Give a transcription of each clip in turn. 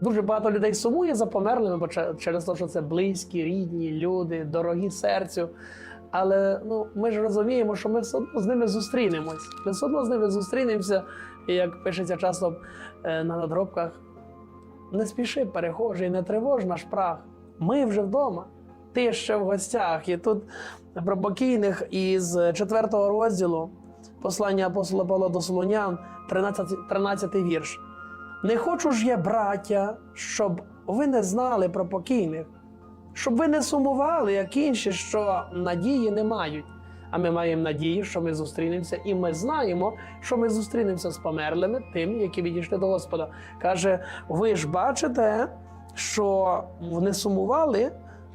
Дуже багато людей сумує за померлими, бо че- через те, що це близькі, рідні, люди, дорогі серцю. Але ну, ми ж розуміємо, що ми все одно з ними зустрінемось. Ми все одно з ними зустрінемося. І як пишеться часто е, на надгробках, не спіши, перехожий, не тривож наш прах. Ми вже вдома. Ти ще в гостях. І тут про покійних із четвертого розділу послання апостола Павла до Солонян, 13, 13 вірш. Не хочу ж я, браття, щоб ви не знали про покійних, щоб ви не сумували, як інші, що надії не мають. А ми маємо надію, що ми зустрінемося, і ми знаємо, що ми зустрінемося з померлими, тим, які відійшли до Господа. Каже: ви ж бачите, що не сумували,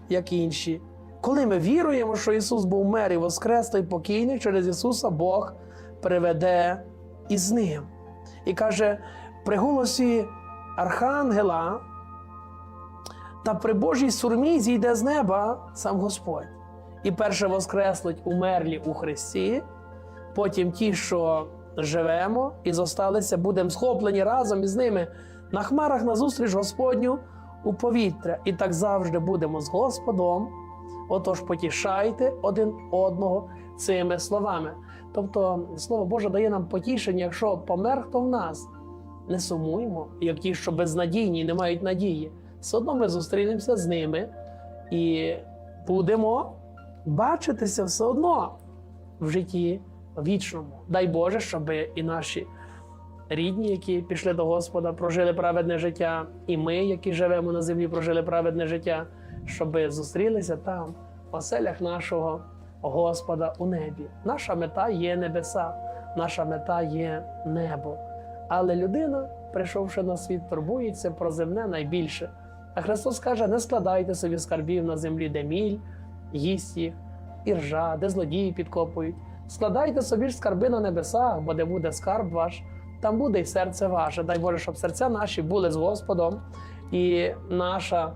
як інші. Коли ми віруємо, що Ісус був мер і воскрес, той покійний, через Ісуса Бог приведе із ним. І каже, при голосі Архангела та при Божій сурмі зійде з неба сам Господь. І перше воскреслить умерлі у Христі, потім ті, що живемо і зосталися, будемо схоплені разом із ними на хмарах назустріч Господню у повітря. І так завжди будемо з Господом. Отож, потішайте один одного цими словами. Тобто, Слово Боже дає нам потішення, якщо помер хто в нас, не сумуймо, як ті, що безнадійні, не мають надії. Все одно ми зустрінемося з ними і будемо бачитися все одно в житті вічному. Дай Боже, щоб і наші рідні, які пішли до Господа, прожили праведне життя, і ми, які живемо на землі, прожили праведне життя, щоб зустрілися там, в оселях нашого Господа у небі. Наша мета є небеса, наша мета є небо. Але людина, прийшовши на світ, турбується про земне найбільше. А Христос каже: не складайте собі скарбів на землі, де міль, їсть їх, і ржа, де злодії підкопують. Складайте собі ж скарби на небесах, бо де буде скарб ваш, там буде й серце ваше. Дай Боже, щоб серця наші були з Господом, і наша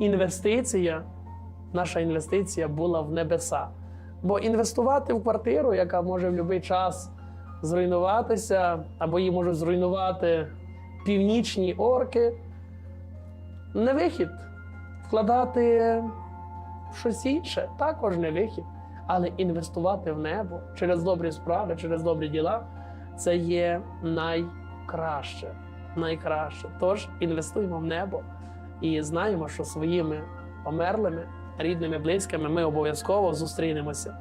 інвестиція, наша інвестиція була в небеса. Бо інвестувати в квартиру, яка може в будь-який час зруйнуватися, або її можуть зруйнувати північні орки, не вихід. Вкладати щось інше також не вихід. Але інвестувати в небо через добрі справи, через добрі діла це є найкраще. Найкраще. Тож інвестуємо в небо і знаємо, що своїми померлими, рідними, близькими ми обов'язково зустрінемося.